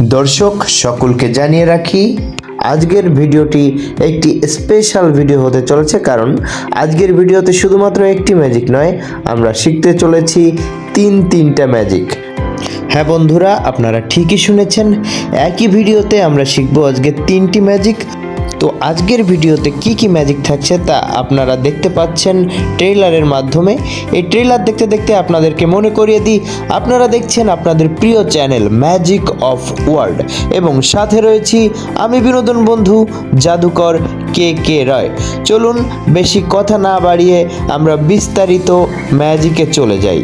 দর্শক, সকলকে জানিয়ে রাখি, আজকের ভিডিওটি একটি স্পেশাল ভিডিও হতে চলেছে কারণ আজকের ভিডিওতে শুধুমাত্র একটি ম্যাজিক নয়, আমরা শিখতে চলেছি তিন তিনটা ম্যাজিক হ্যাঁ বন্ধুরা, আপনারা ঠিকই শুনেছেন, একই ভিডিওতে আমরা শিখব আজকে তিনটি ম্যাজিক তো আজকের ভিডিওতে কি কি ম্যাজিক থাকছে তা আপনারা দেখতে পাচ্ছেন ট্রেলারের মাধ্যমে। এই ট্রেলার দেখতে দেখতে আপনাদেরকে মনে করিয়ে দিই, আপনারা দেখছেন আপনাদের প্রিয় চ্যানেল ম্যাজিক অফ ওয়ার্ল্ড এবং সাথে রয়েছি আমি বিনোদন বন্ধু জাদুকর কে কে রয়। চলুন বেশি কথা না বাড়িয়ে আমরা বিস্তারিত ম্যাজিকে চলে যাই।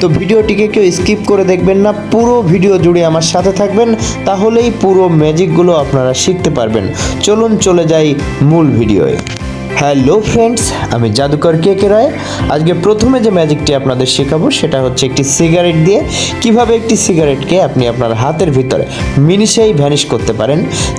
তো ভিডিওটিকে কেউ স্কিপ করে দেখবেন না, পুরো ভিডিও জুড়ে আমার সাথে থাকবেন, তাহলেই পুরো ম্যাজিকগুলো আপনারা শিখতে পারবেন। চলুন চলে যাই মূল ভিডিওয়ে। হ্যালো ফ্রেন্ডস, আমি জাদুকর কে কে রায়। আজকে প্রথমে যে ম্যাজিকটি আপনাদের শেখাবো, সেটা হচ্ছে একটি সিগারেট দিয়ে কীভাবে একটি সিগারেটকে আপনি আপনার হাতের ভিতরে মিনিশেই ভ্যানিশ করতে পারেন।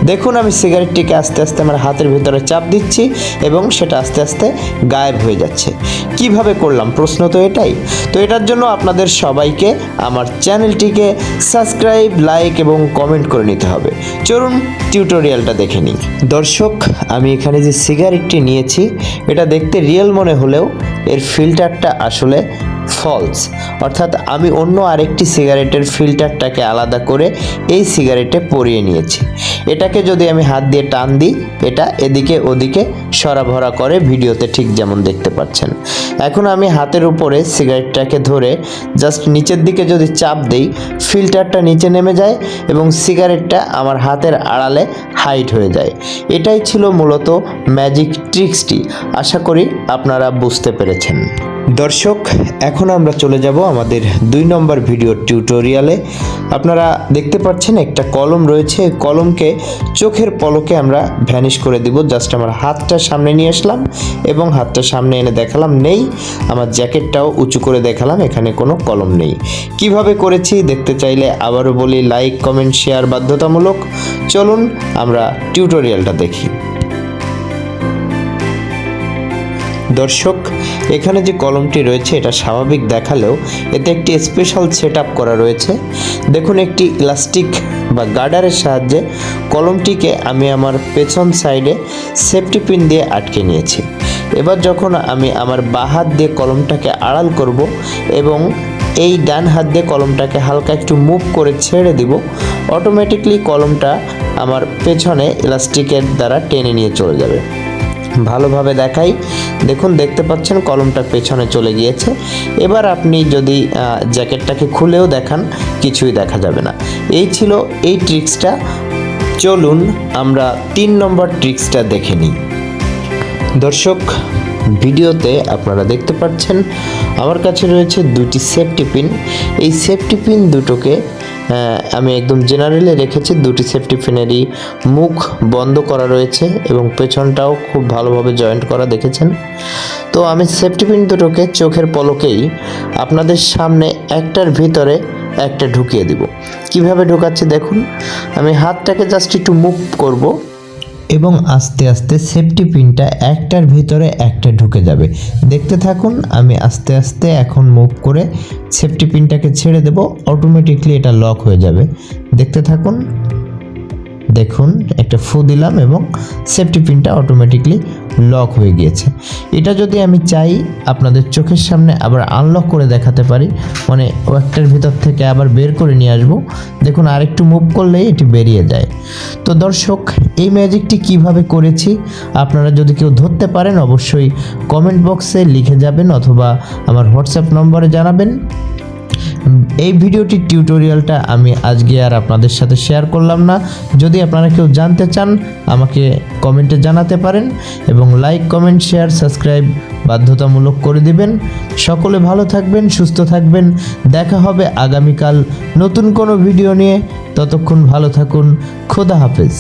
দেখুন, আমি সিগারেটটিকে আস্তে আস্তে আমার হাতের ভিতরে চাপ দিচ্ছি এবং সেটা আস্তে আস্তে গায়েব হয়ে যাচ্ছে। কীভাবে করলাম? প্রশ্ন তো এটাই। তো এটার জন্য আপনাদের সবাইকে আমার চ্যানেলটিকে সাবস্ক্রাইব, লাইক এবং কমেন্ট করে নিতে হবে। চলুন টিউটোরিয়ালটা দেখে নিই। দর্শক, আমি এখানে যে সিগারেটটি নিয়েছি, এটা দেখতে রিয়েল মনে হলেও এর ফিল্টারটা আসলে ফলস অর্থাৎ আমি অন্য আরেকটি সিগারেটের ফিল্টারটাকে আলাদা করে এই সিগারেটে পরিয়ে নিয়েছি। এটাকে যদি আমি হাত দিয়ে টান দিই, এটা এদিকে ওদিকে সরাভরা করে ভিডিওতে ঠিক যেমন দেখতে পাচ্ছেন। এখন আমি হাতের উপরে সিগারেটটাকে ধরে জাস্ট নিচের দিকে যদি চাপ দেই ফিল্টারটা নিচে নেমে যায় এবং সিগারেটটা আমার হাতের আড়ালে হাইট হয়ে যায়। এটাই ছিল মূলত ম্যাজিক ট্রিক্সটি আশা করি আপনারা বুঝতে পেরেছেন। দর্শক, এখন আমরা চলে যাব আমাদের দুই নম্বর ভিডিও টিউটোরিয়ালে। আপনারা দেখতে পাচ্ছেন একটা কলম রয়েছে। কলমকে চোখের পলকে আমরা ভ্যানিশ করে দিব। জাস্ট আমার হাতটা সামনে নিয়ে আসলাম এবং হাতটা সামনে এনে দেখালাম নেই। আমার জ্যাকেটটাও উঁচু করে দেখালাম, এখানে কোনো কলম নেই। কীভাবে করেছি দেখতে চাইলে আবারও বলি, লাইক, কমেন্ট, শেয়ার বাধ্যতামূলক। চলুন আমরা টিউটোরিয়ালটা দেখি। দর্শক এখানে যে কলমটি রয়েছে, এটা স্বাভাবিক দেখালেও এতে একটি স্পেশাল সেট করা রয়েছে। দেখুন, একটি ইলাস্টিক বা গার্ডারের সাহায্যে কলমটিকে আমি আমার পেছন সাইডে সেফটি পিন দিয়ে আটকে নিয়েছি। এবার যখন আমি আমার বাঁ হাত দিয়ে কলমটাকে আড়াল করব এবং এই ডান হাত দিয়ে কলমটাকে হালকা একটু মুভ করে ছেড়ে দিব অটোমেটিকলি কলমটা আমার পেছনে ইলাস্টিকের দ্বারা টেনে নিয়ে চলে যাবে। ভালোভাবে দেখাই। দেখুন, দেখতে পাচ্ছেন কলমটা পেছনে চলে গিয়েছে। এবার আপনি যদি জ্যাকেটটাকে খুলেও দেখান, কিছুই দেখা যাবে না। এই ছিল এই ট্রিক্সটা। চলুন আমরা তিন নম্বর ট্রিক্সটা দেখে নিই। দর্শক, ভিডিওতে আপনারা দেখতে পাচ্ছেন, আমার কাছে রয়েছে দুটি সেফটি পিন। এই সেফটি পিন দুটোকে আমি একদম জেনারেলে রেখেছি দুটি সেফটি ফিনেরই মুখ বন্ধ করা রয়েছে এবং পেছনটাও খুব ভালোভাবে জয়েন্ট করা, দেখেছেন? তো আমি সেফটি পিন দুটোকে চোখের পলকেই আপনাদের সামনে একটার ভিতরে একটা ঢুকিয়ে দিব। কীভাবে ঢোকাচ্ছি দেখুন, আমি হাতটাকে জাস্ট একটু মুভ করব। এবং আস্তে আস্তে সেফটি পিনটা একটার ভিতরে একটা ঢুকে যাবে। দেখতে থাকুন, আমি আস্তে আস্তে এখন মুভ করে সেফটি পিনটাকে ছেড়ে দেব অটোমেটিকলি এটা লক হয়ে যাবে। দেখতে থাকুন দেখুন, একটা ফু দিলাম এবং সেফটি পিনটা অটোমেটিকলি লক হয়ে গিয়েছে। এটা যদি আমি চাই, আপনাদের চোখের সামনে আবার আনলক করে দেখাতে পারি। মানে ও ভিতর থেকে আবার বের করে নিয়ে আসব। দেখুন, আরেকটু মুভ করলেই এটি বেরিয়ে যায়। তো দর্শক, এই ম্যাজিকটি কীভাবে করেছি? আপনারা যদি কেউ ধরতে পারেন, অবশ্যই কমেন্ট বক্সে লিখে যাবেন অথবা আমার হোয়াটসঅ্যাপ নম্বরে জানাবেন। এই ভিডিওটির টিউটোরিয়ালটা আমি আজকে আর আপনাদের সাথে শেয়ার করলাম না। যদি আপনারা কেউ জানতে চান, আমাকে কমেন্টে জানাতে পারেন এবং লাইক, কমেন্ট, শেয়ার, সাবস্ক্রাইব বাধ্যতামূলক করে দিবেন। সকলে ভালো থাকবেন, সুস্থ থাকবেন। দেখা হবে আগামীকাল নতুন কোনো ভিডিও নিয়ে। ততক্ষণ ভালো থাকুন। খোদা হাফেজ।